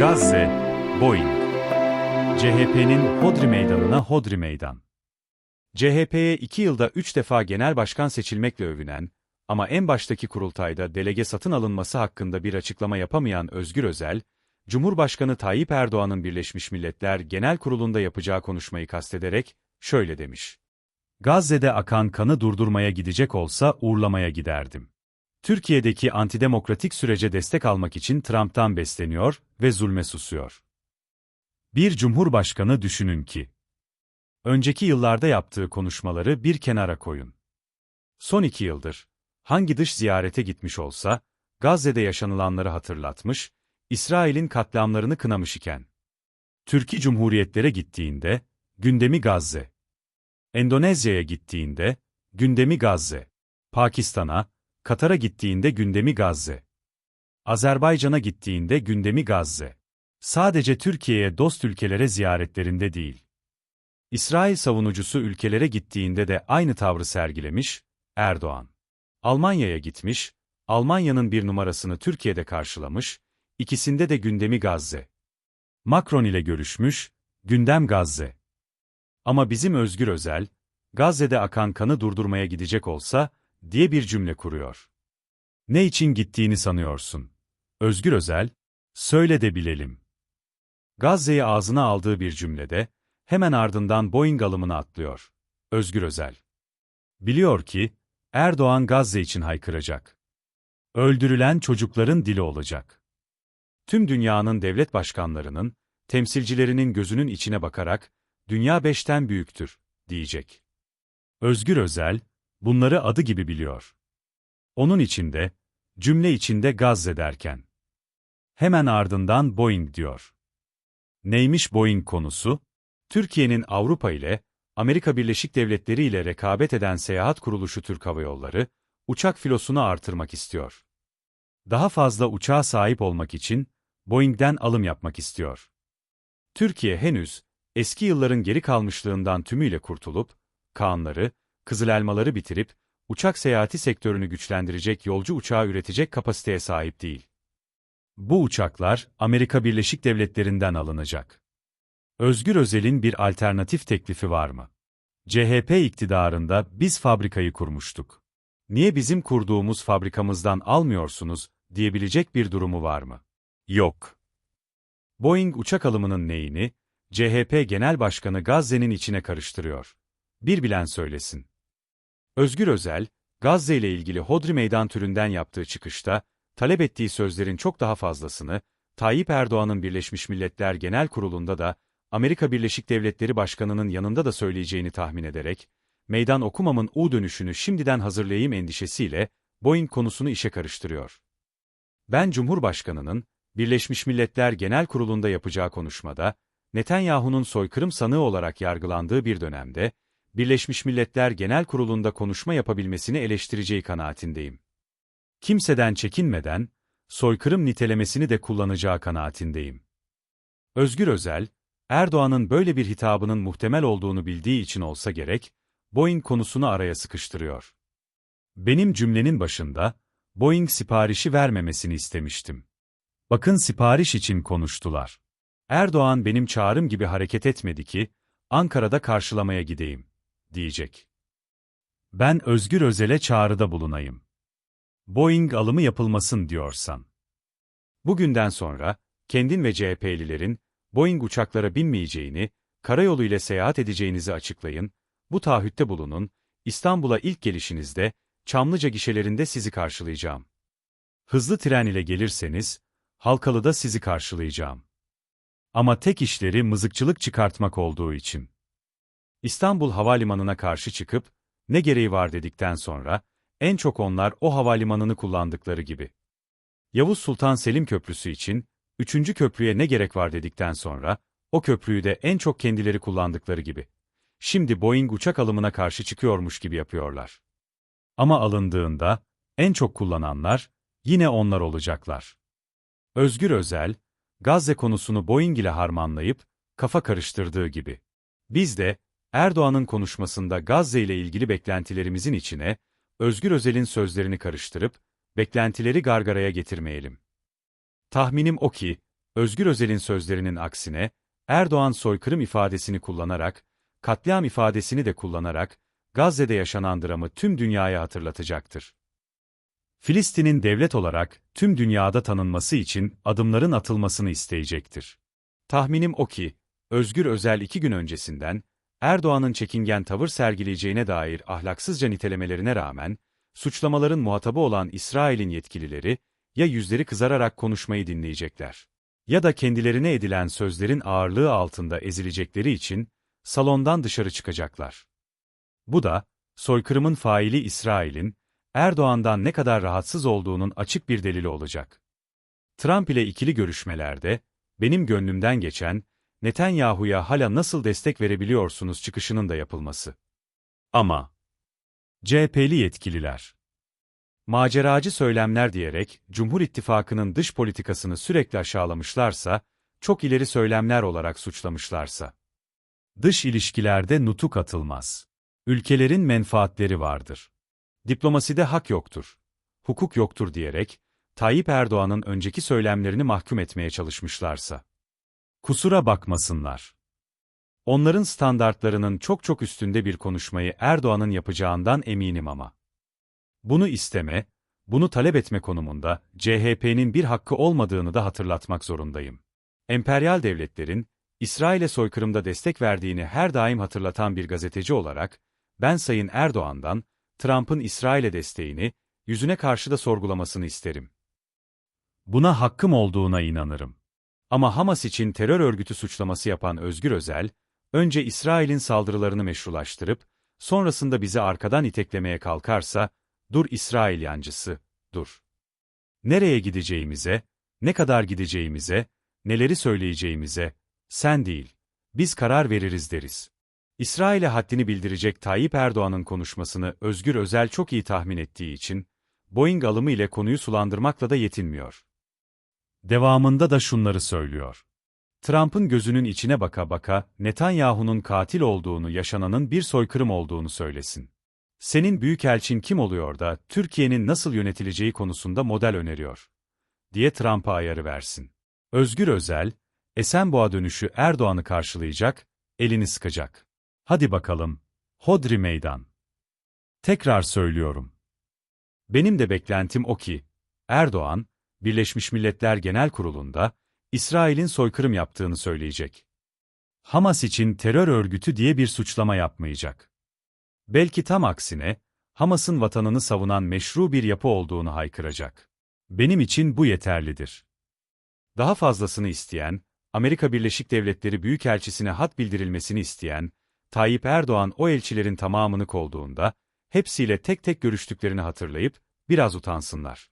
Gazze, Boeing. CHP'nin Hodri Meydanı'na Hodri Meydan. CHP'ye iki yılda üç defa genel başkan seçilmekle övünen, ama en baştaki kurultayda delege satın alınması hakkında bir açıklama yapamayan Özgür Özel, Cumhurbaşkanı Tayyip Erdoğan'ın Birleşmiş Milletler Genel Kurulu'nda yapacağı konuşmayı kastederek şöyle demiş. Gazze'de akan kanı durdurmaya gidecek olsa uğurlamaya giderdim. Türkiye'deki antidemokratik sürece destek almak için Trump'tan besleniyor ve zulme susuyor. Bir cumhurbaşkanı düşünün ki, önceki yıllarda yaptığı konuşmaları bir kenara koyun. Son iki yıldır, hangi dış ziyarete gitmiş olsa, Gazze'de yaşanılanları hatırlatmış, İsrail'in katliamlarını kınamış iken, Türkiye Cumhuriyetlere gittiğinde, gündemi Gazze. Endonezya'ya gittiğinde, gündemi Gazze. Pakistan'a, Katar'a gittiğinde gündemi Gazze. Azerbaycan'a gittiğinde gündemi Gazze. Sadece Türkiye'ye dost ülkelere ziyaretlerinde değil. İsrail savunucusu ülkelere gittiğinde de aynı tavrı sergilemiş, Erdoğan. Almanya'ya gitmiş, Almanya'nın bir numarasını Türkiye'de karşılamış, ikisinde de gündemi Gazze. Macron ile görüşmüş, gündem Gazze. Ama bizim Özgür Özel, Gazze'de akan kanı durdurmaya gidecek olsa, diye bir cümle kuruyor. Ne için gittiğini sanıyorsun? Özgür Özel, söyle de bilelim. Gazze'yi ağzına aldığı bir cümlede, hemen ardından Boeing alımına atlıyor. Özgür Özel. Biliyor ki, Erdoğan Gazze için haykıracak. Öldürülen çocukların dili olacak. Tüm dünyanın devlet başkanlarının, temsilcilerinin gözünün içine bakarak, dünya beşten büyüktür, diyecek. Özgür Özel, bunları adı gibi biliyor. Onun içinde, cümle içinde Gazze derken. Hemen ardından Boeing diyor. Neymiş Boeing konusu? Türkiye'nin Avrupa ile, Amerika Birleşik Devletleri ile rekabet eden seyahat kuruluşu Türk Hava Yolları, uçak filosunu artırmak istiyor. Daha fazla uçağa sahip olmak için, Boeing'den alım yapmak istiyor. Türkiye henüz, eski yılların geri kalmışlığından tümüyle kurtulup, Kaanları, Kızıl Elmaları bitirip, uçak seyahati sektörünü güçlendirecek yolcu uçağı üretecek kapasiteye sahip değil. Bu uçaklar, Amerika Birleşik Devletleri'nden alınacak. Özgür Özel'in bir alternatif teklifi var mı? CHP iktidarında biz fabrikayı kurmuştuk. Niye bizim kurduğumuz fabrikamızdan almıyorsunuz, diyebilecek bir durumu var mı? Yok. Boeing uçak alımının neyini, CHP Genel Başkanı Gazze'nin içine karıştırıyor. Bir bilen söylesin. Özgür Özel, Gazze ile ilgili Hodri Meydan türünden yaptığı çıkışta, talep ettiği sözlerin çok daha fazlasını, Tayyip Erdoğan'ın Birleşmiş Milletler Genel Kurulu'nda da, Amerika Birleşik Devletleri Başkanı'nın yanında da söyleyeceğini tahmin ederek, meydan okumamın U dönüşünü şimdiden hazırlayayım endişesiyle, Boeing konusunu işe karıştırıyor. Ben Cumhurbaşkanı'nın, Birleşmiş Milletler Genel Kurulu'nda yapacağı konuşmada, Netanyahu'nun soykırım sanığı olarak yargılandığı bir dönemde, Birleşmiş Milletler Genel Kurulu'nda konuşma yapabilmesini eleştireceği kanaatindeyim. Kimseden çekinmeden, soykırım nitelemesini de kullanacağı kanaatindeyim. Özgür Özel, Erdoğan'ın böyle bir hitabının muhtemel olduğunu bildiği için olsa gerek, Boeing konusunu araya sıkıştırıyor. Benim cümlenin başında, Boeing siparişi vermemesini istemiştim. Bakın sipariş için konuştular. Erdoğan benim çağrım gibi hareket etmedi ki, Ankara'da karşılamaya gideyim, diyecek. Ben Özgür Özel'e çağrıda bulunayım. Boeing alımı yapılmasın diyorsan. Bugünden sonra, kendin ve CHP'lilerin, Boeing uçaklara binmeyeceğini, karayolu ile seyahat edeceğinizi açıklayın, bu taahhütte bulunun, İstanbul'a ilk gelişinizde, Çamlıca gişelerinde sizi karşılayacağım. Hızlı tren ile gelirseniz, Halkalı'da sizi karşılayacağım. Ama tek işleri mızıkçılık çıkartmak olduğu için. İstanbul Havalimanı'na karşı çıkıp, ne gereği var dedikten sonra, en çok onlar o havalimanını kullandıkları gibi. Yavuz Sultan Selim Köprüsü için, üçüncü köprüye ne gerek var dedikten sonra, o köprüyü de en çok kendileri kullandıkları gibi. Şimdi Boeing uçak alımına karşı çıkıyormuş gibi yapıyorlar. Ama alındığında, en çok kullananlar, yine onlar olacaklar. Özgür Özel, Gazze konusunu Boeing ile harmanlayıp, kafa karıştırdığı gibi. Biz de, Erdoğan'ın konuşmasında Gazze ile ilgili beklentilerimizin içine, Özgür Özel'in sözlerini karıştırıp, beklentileri gargaraya getirmeyelim. Tahminim o ki, Özgür Özel'in sözlerinin aksine, Erdoğan soykırım ifadesini kullanarak, katliam ifadesini de kullanarak, Gazze'de yaşanan dramı tüm dünyaya hatırlatacaktır. Filistin'in devlet olarak tüm dünyada tanınması için adımların atılmasını isteyecektir. Tahminim o ki, Özgür Özel iki gün öncesinden, Erdoğan'ın çekingen tavır sergileyeceğine dair ahlaksızca nitelemelerine rağmen, suçlamaların muhatabı olan İsrail'in yetkilileri, ya yüzleri kızararak konuşmayı dinleyecekler, ya da kendilerine edilen sözlerin ağırlığı altında ezilecekleri için, salondan dışarı çıkacaklar. Bu da, soykırımın faili İsrail'in, Erdoğan'dan ne kadar rahatsız olduğunun açık bir delili olacak. Trump ile ikili görüşmelerde, benim gönlümden geçen, Netanyahu'ya hala nasıl destek verebiliyorsunuz çıkışının da yapılması. Ama, CHP'li yetkililer, maceracı söylemler diyerek Cumhur İttifakı'nın dış politikasını sürekli aşağılamışlarsa, çok ileri söylemler olarak suçlamışlarsa, dış ilişkilerde nutuk atılmaz. Ülkelerin menfaatleri vardır. Diplomaside hak yoktur. Hukuk yoktur diyerek, Tayyip Erdoğan'ın önceki söylemlerini mahkum etmeye çalışmışlarsa. Kusura bakmasınlar. Onların standartlarının çok çok üstünde bir konuşmayı Erdoğan'ın yapacağından eminim ama. Bunu isteme, bunu talep etme konumunda CHP'nin bir hakkı olmadığını da hatırlatmak zorundayım. Emperyal devletlerin, İsrail'e soykırımda destek verdiğini her daim hatırlatan bir gazeteci olarak, ben Sayın Erdoğan'dan, Trump'ın İsrail'e desteğini, yüzüne karşı da sorgulamasını isterim. Buna hakkım olduğuna inanırım. Ama Hamas için terör örgütü suçlaması yapan Özgür Özel, önce İsrail'in saldırılarını meşrulaştırıp, sonrasında bizi arkadan iteklemeye kalkarsa, dur İsrail yancısı, dur. Nereye gideceğimize, ne kadar gideceğimize, neleri söyleyeceğimize, sen değil, biz karar veririz deriz. İsrail'e haddini bildirecek Tayyip Erdoğan'ın konuşmasını Özgür Özel çok iyi tahmin ettiği için, Boeing alımı ile konuyu sulandırmakla da yetinmiyor. Devamında da şunları söylüyor. Trump'ın gözünün içine baka baka, Netanyahu'nun katil olduğunu, yaşananın bir soykırım olduğunu söylesin. Senin büyükelçin kim oluyor da, Türkiye'nin nasıl yönetileceği konusunda model öneriyor. Diye Trump'a ayarı versin. Özgür Özel, Esenboğa dönüşü Erdoğan'ı karşılayacak, elini sıkacak. Hadi bakalım, Hodri Meydan. Tekrar söylüyorum. Benim de beklentim o ki, Erdoğan, Birleşmiş Milletler Genel Kurulu'nda, İsrail'in soykırım yaptığını söyleyecek. Hamas için terör örgütü diye bir suçlama yapmayacak. Belki tam aksine, Hamas'ın vatanını savunan meşru bir yapı olduğunu haykıracak. Benim için bu yeterlidir. Daha fazlasını isteyen, Amerika Birleşik Devletleri Büyükelçisine hat bildirilmesini isteyen, Tayyip Erdoğan o elçilerin tamamını kolduğunda, hepsiyle tek tek görüştüklerini hatırlayıp, biraz utansınlar.